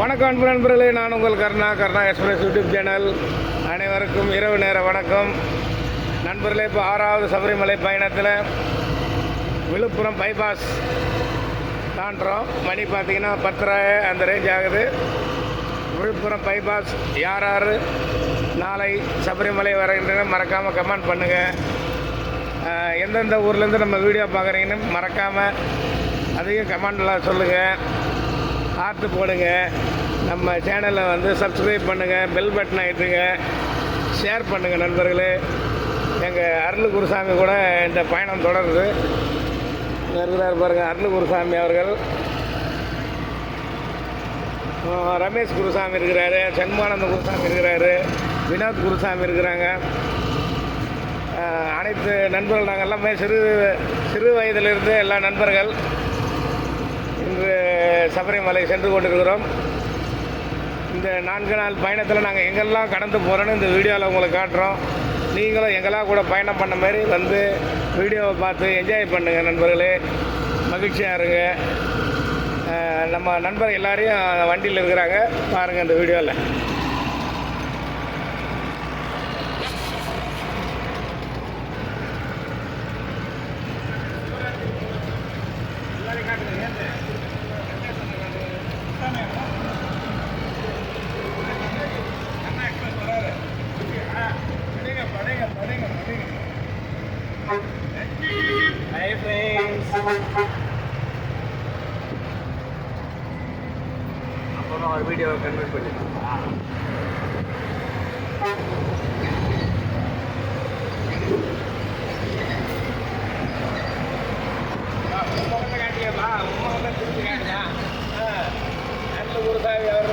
வணக்கம் அன்பு நண்பர்களே நான் உங்கள் Karuna Karuna express YouTube channel. அனைவருக்கும் இரவு நேர வணக்கம். நண்பர்களே இப்போ ஆறாவது சபரிமலை பயணத்தில் விழுப்புரம் பைபாஸ் தாண்டுறோம். மணி பார்த்தீங்கன்னா பத்தரை அந்த ரேஞ்ச் ஆகுது. விழுப்புரம் பைபாஸ் யார் யார்? நாளை சபரிமலை வருகின்றன. மறக்காமல் கமெண்ட் பண்ணுங்கள் எந்தெந்த ஊர்லேருந்து நம்ம வீடியோ பார்க்குறீங்கன்னு மறக்காமல் அதையும் கமெண்டில் சொல்லுங்கள் ஹார்ட்டு போடுங்க. நம்ம சேனலை வந்து சப்ஸ்கிரைப் பண்ணுங்கள் பெல் பட்டன் ஆகிட்டுங்க ஷேர் பண்ணுங்கள் நண்பர்களே. எங்கள் அருள் குருசாமி கூட இந்த பயணம் தொடருது. இருக்கிறார் பாருங்கள் அருள் குருசாமி அவர்கள். ரமேஷ் குருசாமி இருக்கிறாரு சண்முகானந்த குருசாமி இருக்கிறாரு வினோத் குருசாமி இருக்கிறாங்க. அனைத்து நண்பர்கள் நாங்கள் எல்லாமே சிறு சிறு வயதிலிருந்து எல்லா நண்பர்கள். இன்று சபரிமலை சென்று கொண்டிருக்கிறோம். இந்த நான்கு நாள் பயணத்தில் நாங்கள் எங்கெல்லாம் கடந்து போகிறோன்னு இந்த வீடியோவில் உங்களுக்கு காட்டுறோம். நீங்களும் எங்கெல்லாம் கூட பயணம் பண்ண மாதிரி வந்து வீடியோவை பார்த்து என்ஜாய் பண்ணுங்கள் நண்பர்களே. மகிழ்ச்சியாக இருங்க. நம்ம நண்பர் எல்லாரையும் வண்டியில் இருக்கிறாங்க. பாருங்கள் இந்த வீடியோவில் அப்புறம் ஒரு வீடியோவை கன்வெர்ட் பண்ணிடலாம் குருசாமி அவர்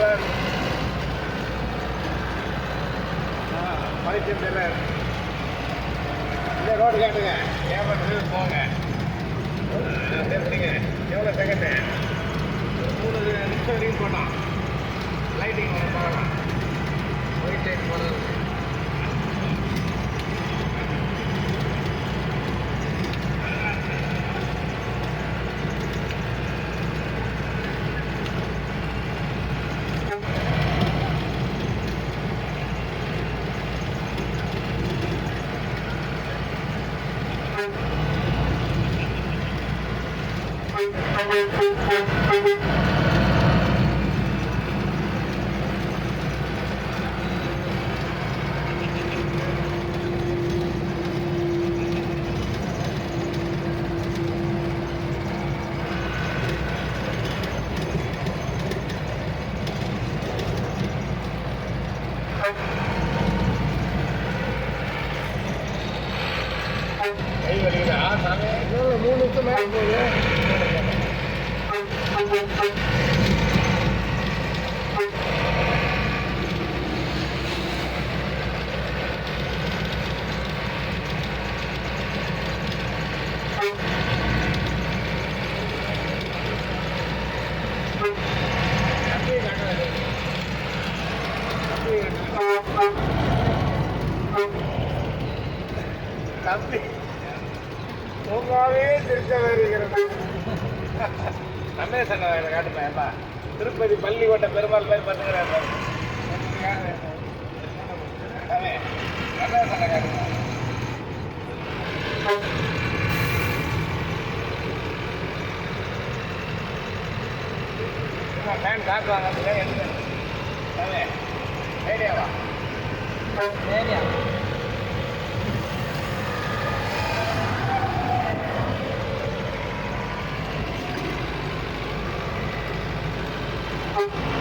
இந்த ரோடு காட்டுங்க. ஏமாற்று போங்க. தெரிஞ்சுங்க எவ்வளோ செகண்டு மூணு நிமிஷம் வரைக்கும் போட்டான் லைட்டிங் வர பார்க்கலாம் ஒயிட் லைட் போடுறது மூணு நிமிஷம் மேலே போகுது தம்பி உங்களாவே திருச்ச வருகிறது ரமேஷ் அண்ணா எனக்கு காட்டுப்பேன் ஏப்பா திருப்பதி பள்ளிக்கோட்டை பெருமாள் மாதிரி பண்ணுகிறார் ரமேஷ் அண்ணா காட்டுமா. ஃபேன் காட்டுவாங்க அப்படின்னா அப்படியே தமிழ் ஐடியாவா ஐடியா you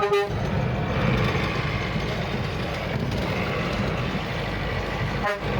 Thank you.